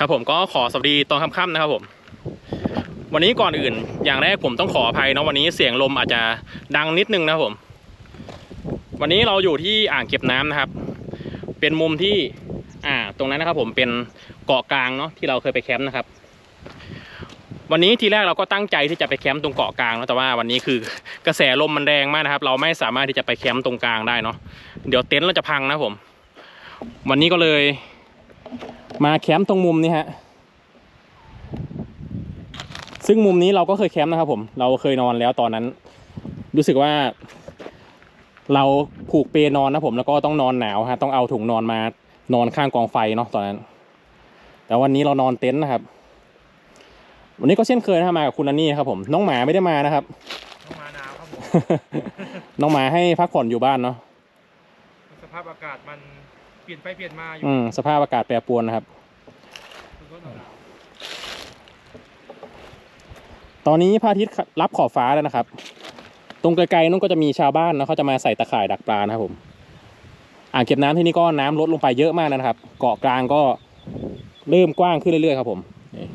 ครับผมก็ขอสวัสดีตอนค่ำๆนะครับผม วันนี้ก่อนอื่น อย่างแรกผมต้องขออภัยเนาะวันนี้เสียงลมอาจจะดังนิดนึงนะครับผม วันนี้เราอยู่ที่อ่างเก็บน้ำนะครับ เป็นมุมที่อ่าตรงนั้นนะครับ ผมเป็นเกาะกลางเนาะที่เราเคยไปแคมป์นะครับ วันนี้ทีแรกเราก็ตั้งใจที่จะไปแคมป์ตรงเกาะกลางนะแต่ว่าวันนี้คือกระแสลมมันแรงมากนะครับ เราไม่สามารถที่จะไปแคมป์ตรงกลางได้เนาะเดี๋ยวเต็นท์เราจะพังนะผม วันนี้ก็เลย มาแคมป์ตรงมุมนี้ฮะ ซึ่งมุมนี้เราก็เคยแคมป์นะครับผม เราเคยนอนแล้วตอนนั้น รู้สึกว่า เราผูกเปลนอนนะผม แล้วก็ต้องนอนหนาวฮะ ต้องเอาถุงนอนมานอนข้างกองไฟเนาะตอนนั้น แต่วันนี้เรานอนเต็นท์นะครับ วันนี้ก็เช่นเคยนะมากับคุณนันนี่ครับผม น้องหมาไม่ได้มานะครับต้องมาหนาวครับผม น้องหมาให้พักผ่อนอยู่บ้านเนาะ สภาพอากาศมันเปลี่ยนไปเปลี่ยนมาอยู่อืมสภาพอากาศแปรปรวนนะครับมันก็หนาวตอนนี้พระอาทิตย์รับขอบฟ้าแล้วนะครับ ตรงไกลๆนู้นก็จะมีชาวบ้านนะเขาจะมาใส่ตะข่ายดักปลานะครับผมอ่างเก็บน้ำที่นี่ก็น้ำลดลงไปเยอะมากนะครับ เกาะกลางก็เริ่มกว้างขึ้นเรื่อยๆครับผมนี่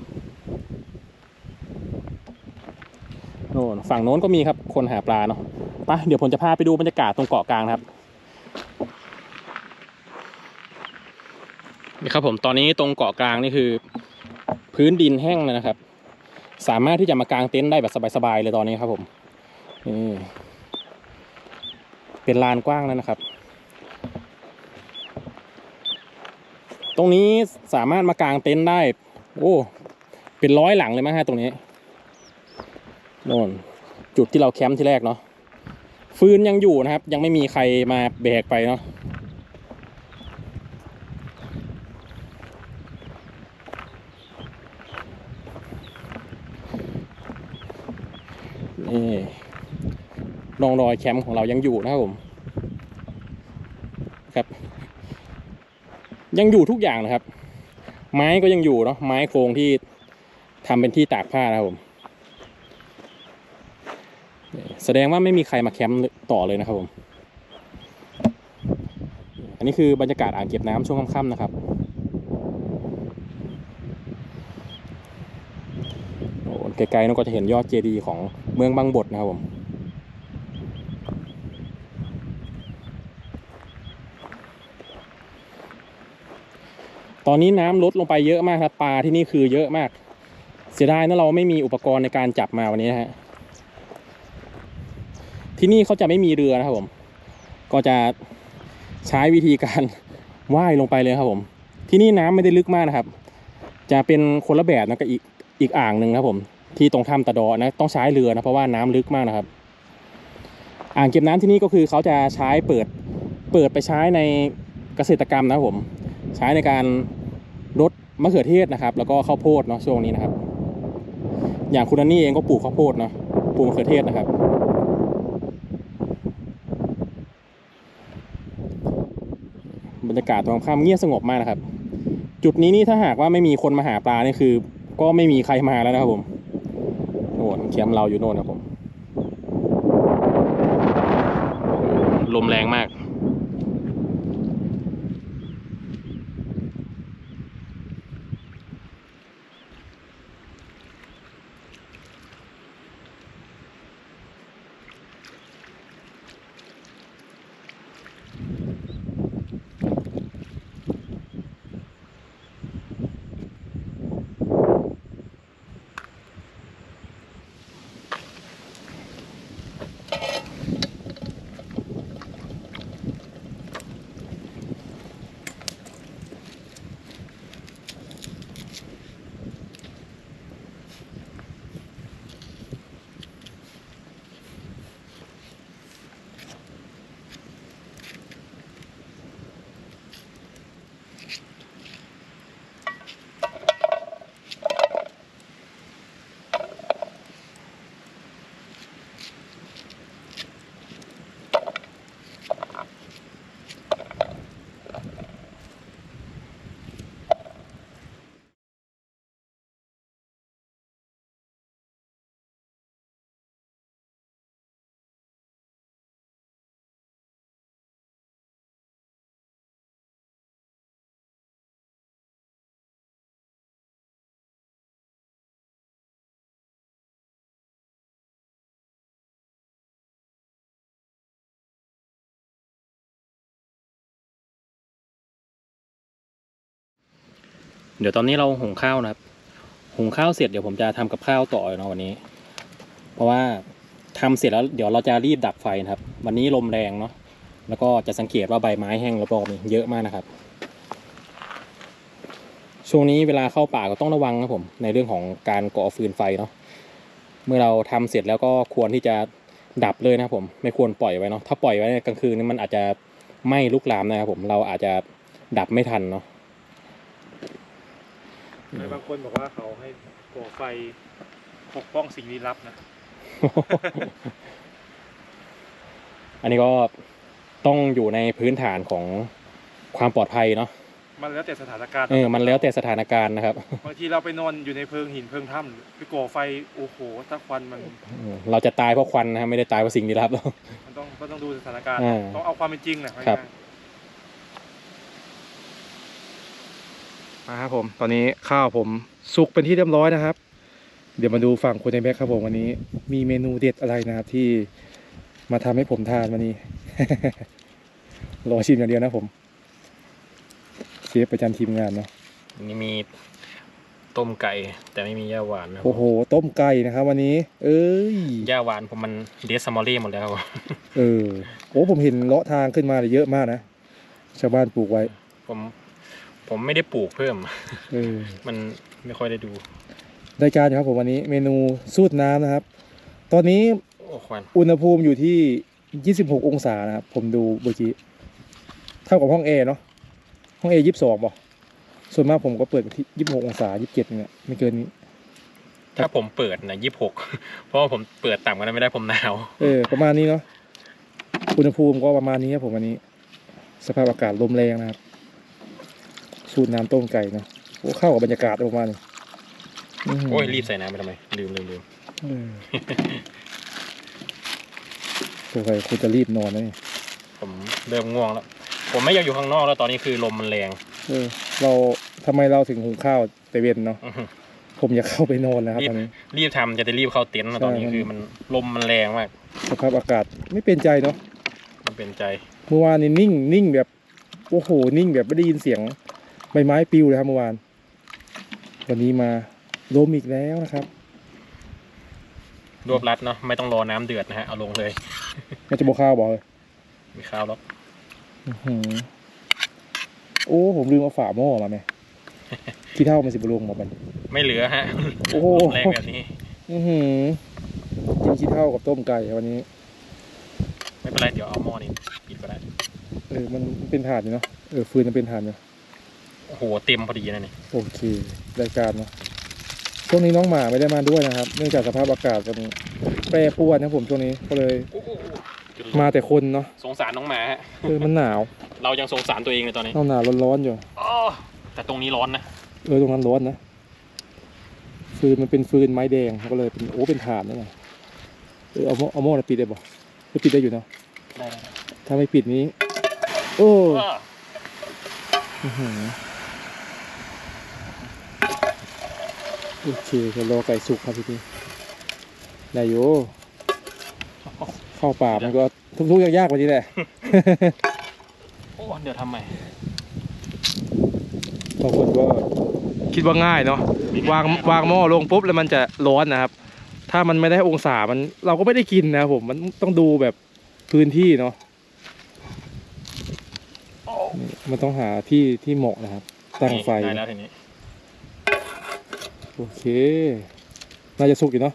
โน่นฝั่งโน้นก็มีครับคนหาปลาเนาะไปเดี๋ยวผมจะพาไปดูบรรยากาศตรงเกาะกลางนะครับ นี่ครับผมตอนนี้ตรงเกาะกลางนี่คือ พื้นดินแห้งเลยนะครับ สามารถที่จะมากางเต็นท์ได้แบบสบายๆเลยตอนนี้ครับผมนี่เป็นลานกว้างแล้วนะครับ ตรงนี้สามารถมากางเต็นท์ได้ โอ้เป็นร้อยหลังเลยมั้งฮะตรงนี้โน่นจุดที่เราแคมป์ที่แรกเนาะฟืนยังอยู่นะครับ ยังไม่มีใครมาแบกไปเนาะ นี่ รองรอยแคมป์ของเรายังอยู่นะครับผมครับ ยังอยู่ทุกอย่างนะครับ ไม้ก็ยังอยู่เนาะไม้โครงที่ทำเป็นที่ตากผ้านะครับผมแสดงว่าไม่มีใครมาแคมป์ต่อเลยนะครับผม อันนี้คือบรรยากาศอ่างเก็บน้ำช่วงค่ำๆนะครับ ไกลๆนก็จะเห็นยอดเจดีย์ของเมืองบางบดนะครับผม ตอนนี้น้ำลดลงไปเยอะมากครับปลาที่นี่คือเยอะมาก เสียดายนะเราไม่มีอุปกรณ์ในการจับมาวันนี้นะฮะที่นี่เขาจะไม่มีเรือนะครับผม ก็จะใช้วิธีการว่ายลงไปเลยครับผม ที่นี่น้ำไม่ได้ลึกมากนะครับ จะเป็นคนละแบบนะกับอีกอีกอ่างหนึ่งครับผม ที่ตรงถ้ำตะดอนะต้องใช้เรือนะเพราะว่าน้ำลึกมากนะครับ อ่างเก็บน้ำที่นี่ก็คือเขาจะใช้เปิดเปิดไปใช้ในเกษตรกรรมนะครับผม ใช้ในการลดมะเขือเทศนะครับ แล้วก็ข้าวโพดเนาะช่วงนี้นะครับ อย่างคุณนันนี่เองก็ปลูกข้าวโพดเนาะปลูกมะเขือเทศนะครับ บรรยากาศตรงข้ามเงียบสงบมากนะครับ จุดนี้นี่ถ้าหากว่าไม่มีคนมาหาปลานี่คือ ก็ไม่มีใครมาแล้วนะครับผมโน่นแคมป์เราอยู่โน่นครับผมลมแรงมาก เดี๋ยวตอนนี้เราหุงข้าวนะครับ หุงข้าวเสร็จเดี๋ยวผมจะทำกับข้าวต่อเนาะวันนี้ เพราะว่าทำเสร็จแล้วเดี๋ยวเราจะรีบดับไฟนะครับ วันนี้ลมแรงเนาะแล้วก็จะสังเกตว่าใบไม้แห้งรอบๆนี่เยอะมากนะครับ ช่วงนี้เวลาเข้าป่าก็ต้องระวังนะผมในเรื่องของการก่อฟืนไฟเนาะเมื่อเราทำเสร็จแล้วก็ควรที่จะดับเลยนะผม ไม่ควรปล่อยไว้เนาะถ้าปล่อยไว้กลางคืนนี่มันอาจจะไหม้ลุกลามนะครับผมเราอาจจะดับไม่ทันเนาะ บางคนบอกว่าเขาให้ก่อไฟปกป้องสิ่งลี้ลับนะ อันนี้ก็ต้องอยู่ในพื้นฐานของความปลอดภัยเนาะ มันแล้วแต่สถานการณ์ เออ มันแล้วแต่สถานการณ์นะครับ บางทีเราไปนอนอยู่ในเพิงหินเพิงถ้ำไปก่อไฟโอ้โหถ้าควันมันอืมเราจะตายเพราะควันนะครับไม่ได้ตายเพราะสิ่งลี้ลับหรอกมันต้องก็ต้องดูสถานการณ์อ่าต้องเอาความเป็นจริงแหละครั มาครับผมตอนนี้ข้าวผมสุกเป็นที่เรียบร้อยนะครับ เดี๋ยวมาดูฝั่งคุณในแบ็คครับผมวันนี้ มีเมนูเด็ดอะไรนะครับที่มาทำให้ผมทานวันนี้ รอชิมอย่างเดียวนะผมเชฟประจำทีมงานเนาะนี่มีต้มไก่แต่ไม่มีย่าหวานนะครับโอ้โห ต้มไก่นะครับวันนี้ เอ้ยย่าหวานผมมันเดซมอรี่หมดแล้วครับเออโอ้ผมเห็นเลาะทางขึ้นมาเยอะมากนะชาวบ้านปลูกไว้ ผม ผมไม่ได้ปลูกเพิ่ม เออมันไม่ค่อยได้ดู รายการอยู่ครับผมวันนี้เมนูสูตรน้ำนะครับ ตอนนี้โอ้ควันอุณหภูมิอยู่ที่ 26 องศานะครับ ผมดูเมื่อกี้เท่ากับห้องแอร์เนาะห้องแอร์ยี่สิบสองป่ะส่วนมากผมก็เปิดที่ยี่สิบหกองศายี่สิบเจ็ดเนี่ยไม่เกินนี้ ถ้าผมเปิดนะยี่หกเพราะว่าผมเปิดต่ำกว่านั้นไม่ได้ผมหนาวเออ ประมาณนี้เนาะอุณหภูมิก็ประมาณนี้ครับผมวันนี้ สภาพอากาศลมแรงนะครับ สูตรน้ำต้มไก่เนาะโอ้เข้ากับบรรยากาศประมาณนี้อื้อหืโอ้ยรีบใส่น้ำไปทำไมลืมลืมลืมเออสงสัยคุณจะรีบนอนนะเนี่ยผมเริ่มง่วงแล้ว ผมไม่อยากอยู่ข้างนอกแล้วตอนนี้คือลมมันแรงเออเราทำไมเราถึงหุงข้าวแต่เย็นเนาะอื้อหือผมอยากเข้าไปนอนแล้วครับตอนนี้รีบทำจะได้รีบเข้าเต็นท์แล้วตอนนี้ใช่คือมันลมมันแรงมากสภาพอากาศไม่เป็นใจเนาะมันเป็นใจเมื่อวานนี่นิ่งนิ่งแบบโอ้โหนิ่งแบบไม่ได้ยินเสียง ใบไม้ปลิวเลยครับเมื่อวาน วันนี้มาลมอีกแล้วนะครับรวบรัดเนาะไม่ต้องรอน้ำเดือดนะฮะเอาลงเลยมันจะบกข้าวบอกเลยมีข้าวแล้วอื้อหือโอ้ผมลืมเอาฝาหม้อมาไหมขี้เท่ามันสิบลงบอกมันไม่เหลือฮะโอ้โหลมแรงแบบนี้ อือหือกินขี้เท่ากับต้มไก่วันนี้ ไม่เป็นไรเดี๋ยวเอาหม้อนี้ปิดก็ได้เออมันเป็นถ่านอยู่เนาะเออฟืนมันเป็นถ่านอยู่ โอ้โหเต็มพอดีนะนี่โอเครายการเนาะช่วงนี้น้องหมาไม่ได้มาด้วยนะครับ เนื่องจากสภาพอากาศมันแปรปรวนนะครับผมช่วงนี้ก็เลยโอ้โหมาแต่คนเนาะสงสารน้องหมาฮะเออมันหนาวเรายังสงสารตัวเองเลยตอนนี้หนาวหนาวร้อนๆอยู่อ้อแต่ตรงนี้ร้อนนะเออตรงนั้นร้อนนะฟืนมันเป็นฟืนไม้แดงก็เลยเป็นโอ้เป็นถ่านนี่ไงเออเอาหม้อเอาหม้อน่ะปิดได้บ่ไม่ปิดได้อยู่เนาะได้ถ้าไม่ปิดนี้ โอ้อ้ออื้อหือ โอเคเดี๋ยวรอไก่สุกครับพี่พี่ได้อยู่เข้าป่ามันก็ทุกๆยากๆกว่านี้แหละ โอ้เดี๋ยวทำใหม่บางคนก็คิดว่าง่ายเนาะวางวางหม้อลงปุ๊บแล้วมันจะร้อนนะครับ ถ้ามันไม่ได้องศามันเราก็ไม่ได้กินนะครับผมมันต้องดูแบบพื้นที่เนาะนี่มันต้องหาที่ที่เหมาะนะครับ ตั้งไฟได้แล้วทีนี้ โอเค น่าจะสุกอยู่เนาะ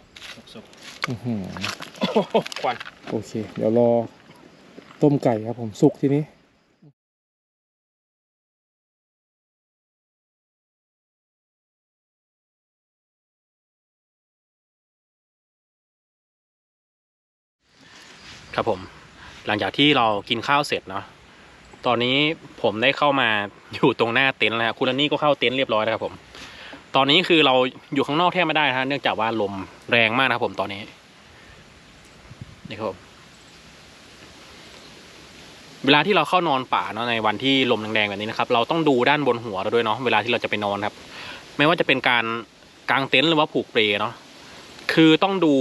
สุกอื้อหือๆโอ้โหควันโอเค เดี๋ยวรอต้มไก่ครับผมสุกทีนี้ครับผมหลังจากที่เรากินข้าวเสร็จเนาะตอนนี้ผมได้เข้ามาอยู่ตรงหน้าเต็นท์แล้วครับคุณลันนี่ก็เข้าเต็นท์เรียบร้อยแล้วครับผม ตอนนี้คือเราอยู่ข้างนอกแทบไม่ได้นะฮะเนื่องจากว่าลมแรงมากนะครับผมตอนนี้นี่ครับผมเวลาที่เราเข้านอนป่าเนาะในวันที่ลมแรงๆแบบนี้นะครับ เราต้องดูด้านบนหัวเราด้วยเนาะเวลาที่เราจะไปนอนครับ ไม่ว่าจะเป็นการกางเต็นท์หรือว่าผูกเปลเนาะคือต้องดู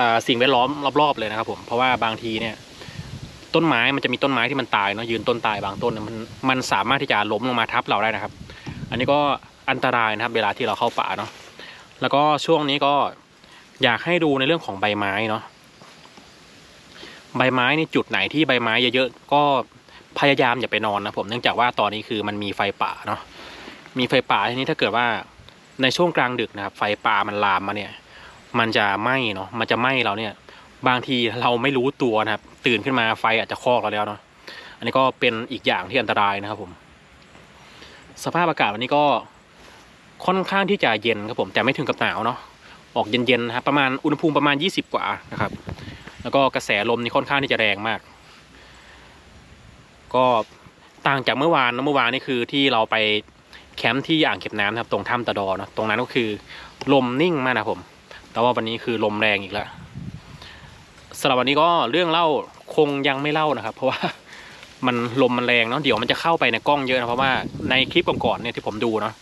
อ่าสิ่งแวดล้อมรอบๆเลยนะครับผมเพราะว่าบางทีเนี่ย ต้นไม้มันจะมีต้นไม้ที่มันตายเนาะยืนต้นตายบางต้นมันมันสามารถที่จะล้มลงมาทับเราได้นะครับ อันนี้ก็ อันตรายนะครับ เวลาที่เราเข้าป่าเนาะแล้วก็ช่วงนี้ก็อยากให้ดูในเรื่องของใบไม้เนาะใบไม้ในจุดไหนที่ใบไม้เยอะๆก็พยายามอย่าไปนอนนะผมเนื่องจากว่าตอนนี้คือมันมีไฟป่าเนาะมีไฟป่าทีนี้ถ้าเกิดว่าในช่วงกลางดึกนะครับ ไฟป่ามันลามมาเนี่ย มันจะไหม้เนาะมันจะไหม้เราเนี่ย บางทีเราไม่รู้ตัวนะครับ ตื่นขึ้นมาไฟอาจจะคลอกเราแล้วเนาะอันนี้ก็เป็นอีกอย่างที่อันตรายนะครับผม สภาพอากาศวันนี้ก็ ค่อนข้างที่จะเย็นครับผมแต่ไม่ถึงกับหนาวเนาะออกเย็นๆนะครับประมาณอุณหภูมิประมาณ 20 กว่านะครับ แล้วก็กระแสลมนี่ค่อนข้างที่จะแรงมาก ก็ต่างจากเมื่อวานนะเมื่อวานนี่คือที่เราไปแคมป์ที่อ่างเก็บน้ำนะครับตรงถ้ำตะดอนะตรงนั้นก็คือลมนิ่งมากนะผม แต่ว่าวันนี้คือลมแรงอีกแล้วสำหรับวันนี้ก็เรื่องเล่าคงยังไม่เล่านะครับ เพราะว่ามันลมมันแรงเนาะเดี๋ยวมันจะเข้าไปในกล้องเยอะนะเพราะว่าในคลิปก่อนๆเนี่ยที่ผมดูเนาะ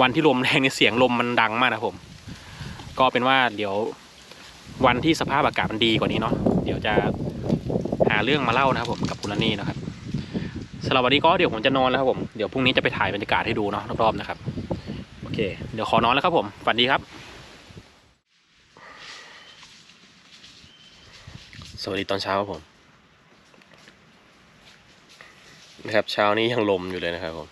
วันที่ลมแรงเนี่ยเสียงลมมันดังมากนะผม ก็เป็นว่าเดี๋ยววันที่สภาพอากาศมันดีกว่านี้เนาะเดี๋ยวจะหาเรื่องมาเล่านะครับผมกับคุณนันนี่นะครับสำหรับวันนี้ก็เดี๋ยวผมจะนอนแล้วครับผมเดี๋ยวพรุ่งนี้จะไปถ่ายบรรยากาศให้ดูเนาะรอบๆนะครับโอเค เดี๋ยวขอนอนแล้วครับผมฝันดีครับ สวัสดีตอนเช้าครับผมนะครับเช้านี้ยังลมอยู่เลยนะครับผม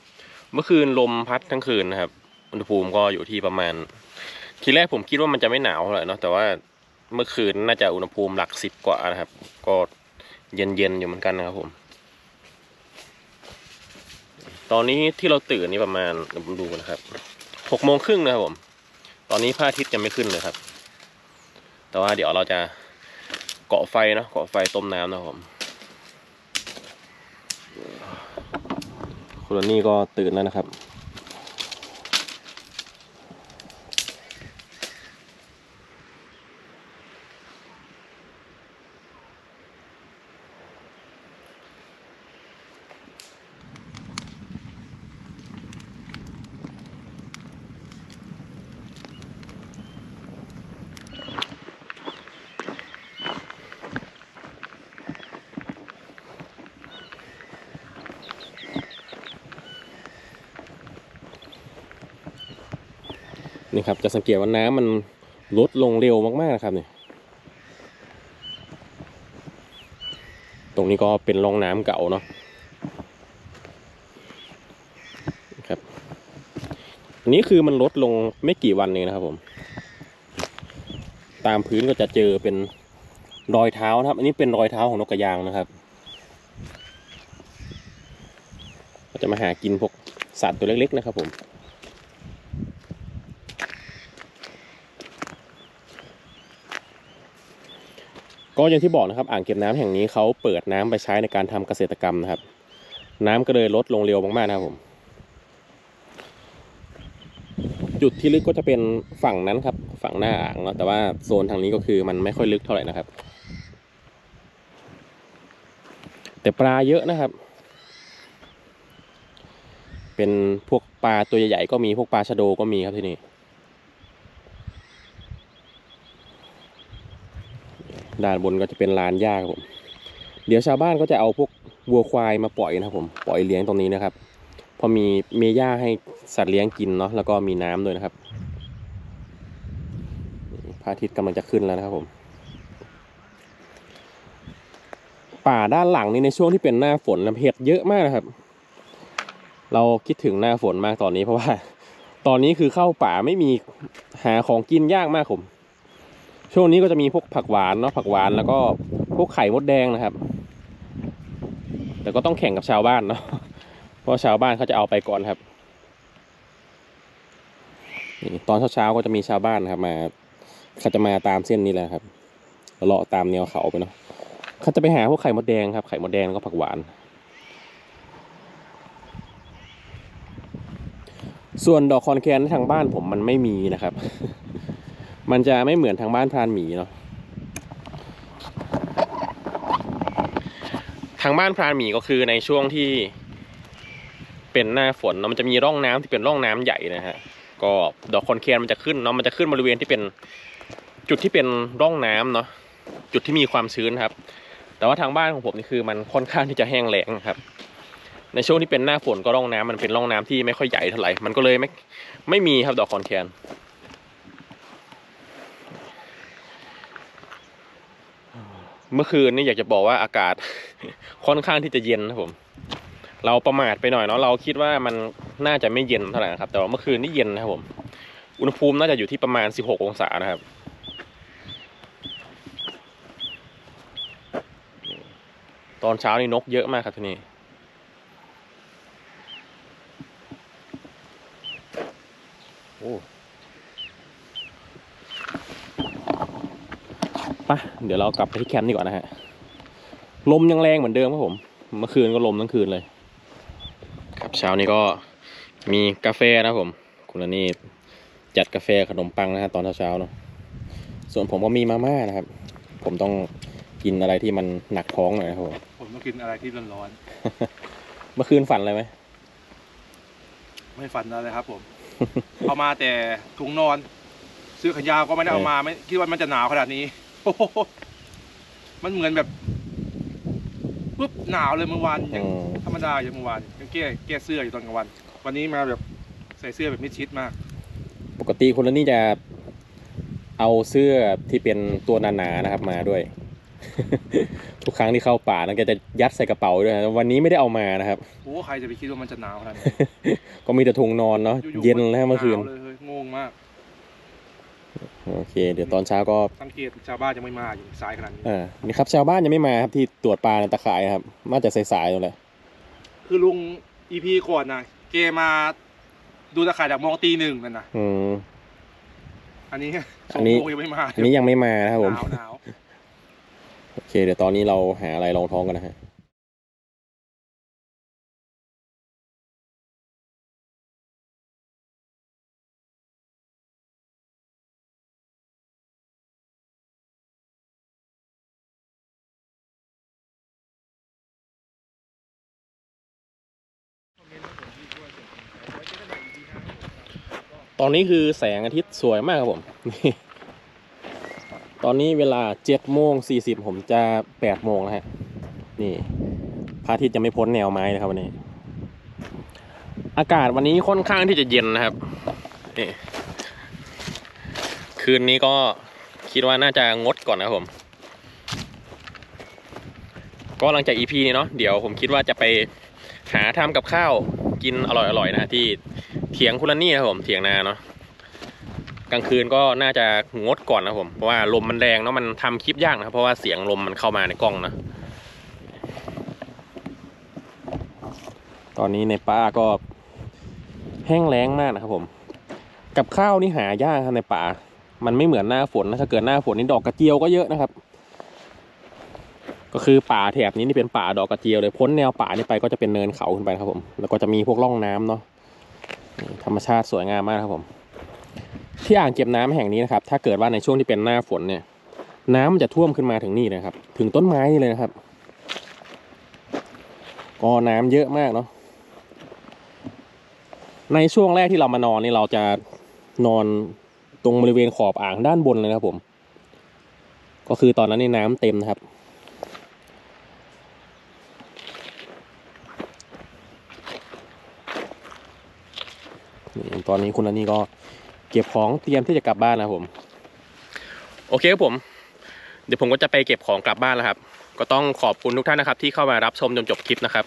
เมื่อคืนลมพัดทั้งคืนนะครับ อุณหภูมิก็อยู่ที่ประมาณ ทีแรกผมคิดว่ามันจะไม่หนาวเท่าไหร่เนาะแต่ว่าเมื่อคืนน่าจะอุณหภูมิหลักสิบกว่านะครับ ก็เย็นๆอยู่เหมือนกันนะครับผม ตอนนี้ที่เราตื่นนี่ประมาณเดี๋ยวผมดูนะครับหกโมงครึ่งนะครับผม ตอนนี้พระอาทิตย์ยังไม่ขึ้นเลยครับ แต่ว่าเดี๋ยวเราจะเกาะไฟเนาะเกาะไฟต้มน้ำนะครับผมคุณนี่ก็ตื่นแล้วนะครับ นี่ครับจะสังเกตว่าน้ำมันลดลงเร็วมากๆนะครับเนี่ยตรงนี้ก็เป็นร่องน้ำเก่าเนาะครับอันนี้คือมันลดลงไม่กี่วันเองนะครับผม ตามพื้นก็จะเจอเป็นรอยเท้านะครับ อันนี้เป็นรอยเท้าของนกกระยางนะครับก็จะมาหากินพวกสัตว์ตัวเล็กๆนะครับผม ก็อย่างที่บอกนะครับอ่างเก็บน้ำแห่งนี้เขาเปิดน้ำไปใช้ในการทำเกษตรกรรมนะครับ น้ำก็เลยลดลงเร็วมากๆนะครับผม จุดที่ลึกก็จะเป็นฝั่งนั้นครับ ฝั่งหน้าอ่างเนาะแต่ว่าโซนทางนี้ก็คือมันไม่ค่อยลึกเท่าไหร่นะครับ แต่ปลาเยอะนะครับ เป็นพวกปลาตัวใหญ่ๆก็มีพวกปลาชะโดก็มีครับที่นี่ ด้านบนก็จะเป็นลานหญ้าครับผมเดี๋ยวชาวบ้านก็จะเอาพวกวัวควายมาปล่อยนะครับผมปล่อยเลี้ยงตรงนี้นะครับพอมีเมหญ้าให้สัตว์เลี้ยงกินเนาะแล้วก็มีน้ำด้วยนะครับพระอาทิตย์กำลังจะขึ้นแล้วนะครับผม ป่าด้านหลังนี่ในช่วงที่เป็นหน้าฝนนะเห็ดเยอะมากนะครับ เราคิดถึงหน้าฝนมากตอนนี้เพราะว่า ตอนนี้คือเข้าป่าไม่มีหาของกินยากมากผม ช่วงนี้ก็จะมีพวกผักหวานเนาะผักหวานแล้วก็พวกไข่มดแดงนะครับ แต่ก็ต้องแข่งกับชาวบ้านเนาะเพราะชาวบ้านเขาจะเอาไปก่อนครับนี่ตอนเช้าๆก็จะมีชาวบ้านครับมาเขาจะมาตามเส้นนี้แหละครับเลาะตามแนวเขาไปเนาะเขาจะไปหาพวกไข่มดแดงครับไข่มดแดงแล้วก็ผักหวาน ส่วนดอกคอนแคนทางบ้านผมมันไม่มีนะครับ มันจะไม่เหมือนทางบ้านพรานหมีเนาะทางบ้านพรานหมีก็คือในช่วงที่เป็นหน้าฝนเนาะมันจะมีร่องน้ำที่เป็นร่องน้ำใหญ่นะฮะก็ดอกคอนแคนมันจะขึ้นเนาะมันจะขึ้นบริเวณที่เป็นจุดที่เป็นร่องน้ำเนาะจุดที่มีความชื้นครับ แต่ว่าทางบ้านของผมนี่คือมันค่อนข้างที่จะแห้งแล้งครับ ในช่วงที่เป็นหน้าฝนก็ร่องน้ำมันเป็นร่องน้ำที่ไม่ค่อยใหญ่เท่าไหร่มันก็เลยไม่ไม่มีครับดอกคอนแคน เมื่อคืนนี่อยากจะบอกว่าอากาศค่อนข้างที่จะเย็นนะผม เราประมาทไปหน่อยเนาะเราคิดว่ามันน่าจะไม่เย็นเท่าไหร่ครับ แต่ว่าเมื่อคืนนี่เย็นนะครับผม อุณหภูมิน่าจะอยู่ที่ประมาณ 16 องศานะครับตอนเช้านี่นกเยอะมากครับที่นี่ โอ้ไปะ เดี๋ยวเรากลับไปที่แคมป์ดีกว่านะฮะ ลมยังแรงเหมือนเดิมครับผม เมื่อคืนก็ลมทั้งคืนเลย ครับเช้านี้ก็มีกาแฟนะครับผม คุณอันนี่จัดกาแฟขนมปังนะฮะตอนเช้าๆเนาะ ส่วนผมก็มีมาม่านะครับ ผมต้องกินอะไรที่มันหนักท้องหน่อยนะครับผม ผมต้องกินอะไรที่ร้อนเมื่อคืนฝันอะไรไหมๆไม่ฝันอะไรครับผม เอามาแต่ถุงนอน ซื้อขยาวก็ไม่ได้เอามาไม่คิดว่ามันจะหนาวขนาดนี้โอ้โห มันเหมือนแบบปุ๊บหนาวเลยเมื่อวานยังอืมธรรมดาอย่างเมื่อวานยังแก้แก้เสื้ออยู่ตอนกลางวัน วันนี้มาแบบใส่เสื้อแบบมิดชิดมาก ปกติคนละนี่จะเอาเสื้อที่เป็นตัวหนาๆนะครับมาด้วย ทุกครั้งที่เข้าป่านะแกจะยัดใส่กระเป๋าด้วยนะวันนี้ไม่ได้เอามานะครับโอ้ใครจะไปคิดว่ามันจะหนาวขนาดนี้ก็มีแต่ถุงนอนเนาะอยู่ๆเย็นแล้วเมื่อคืนหาวเลยเฮ้ยงงมาก โอเค เดี๋ยวตอนเช้าก็สังเกตชาวบ้านยังไม่มาอยู่สายขนาดนี้อ่านี่ครับชาวบ้านยังไม่มาครับที่ตรวจปลาในตะข่ายครับน่าจะสายๆนั่นแหละคือลุงอีพีก่อนนะเกมาดูตะข่ายจากมองตีหนึ่งนั่นนะอืมอันนี้อันนี้สงโมงยังไม่มาอันนี้ยังไม่มานะครับผมหนาวหนาวโอเค เดี๋ยวตอนนี้เราหาอะไรรองท้องกันนะฮะ ตอนนี้คือแสงอาทิตย์สวยมากครับผม ตอนนี้เวลาเจ็ดโมงสี่สิบผมจะแปดโมงแล้วฮะ นี่พระอาทิตย์จะไม่พ้นแนวไม้นะครับวันนี้ อากาศวันนี้ค่อนข้างที่จะเย็นนะครับนี่คืนนี้ก็คิดว่าน่าจะงดก่อนนะครับผม ก็หลังจากอีพีนี้เนาะเดี๋ยวผมคิดว่าจะไปหาทำกับข้าวกินอร่อยๆนะที่ เถียงคุณลันนี่นะครับผมเถียงนาเนาะกลางคืนก็น่าจะงดก่อนนะผมเพราะว่าลมมันแรงเนาะมันทำคลิปยากนะครับเพราะว่าเสียงลมมันเข้ามาในกล้องนะตอนนี้ในป่าก็แห้งแล้งมากนะครับผม กับข้าวนี่หายากครับในป่า มันไม่เหมือนหน้าฝนนะถ้าเกิดหน้าฝนนี่ดอกกระเจียวก็เยอะนะครับ ก็คือป่าแถบนี้นี่เป็นป่าดอกกระเจียวเลยพ้นแนวป่านี่ไปก็จะเป็นเนินเขาขึ้นไปครับผม แล้วก็จะมีพวกร่องน้ำเนาะ ธรรมชาติสวยงามมากครับผม ที่อ่างเก็บน้ำแห่งนี้นะครับ ถ้าเกิดว่าในช่วงที่เป็นหน้าฝนเนี่ย น้ำมันจะท่วมขึ้นมาถึงนี่นะครับ ถึงต้นไม้นี่เลยนะครับ ก็น้ำเยอะมากเนาะในช่วงแรกที่เรามานอนนี่เราจะนอนตรงบริเวณขอบอ่างด้านบนเลยนะครับผม ก็คือตอนนั้นนี่น้ำเต็มนะครับ นี่ตอนนี้คุณอันนี่ก็เก็บของเตรียมที่จะกลับบ้านนะผม โอเคครับผม เดี๋ยวผมก็จะไปเก็บของกลับบ้านแล้วครับ ก็ต้องขอบคุณทุกท่านนะครับ ที่เข้ามารับชมจนจบคลิปนะครับ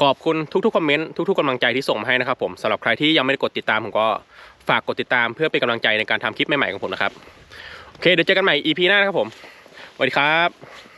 ขอบคุณทุกๆคอมเมนต์ทุกๆกำลังใจที่ส่งมาให้นะครับ ผมสำหรับใครที่ยังไม่ได้กดติดตามผมก็ฝากกดติดตามเพื่อเป็นกำลังใจในการทำคลิปใหม่ๆของผมนะครับโอเคเดี๋ยวเจอกันใหม่ EP หน้านะครับผมสวัสดีครับ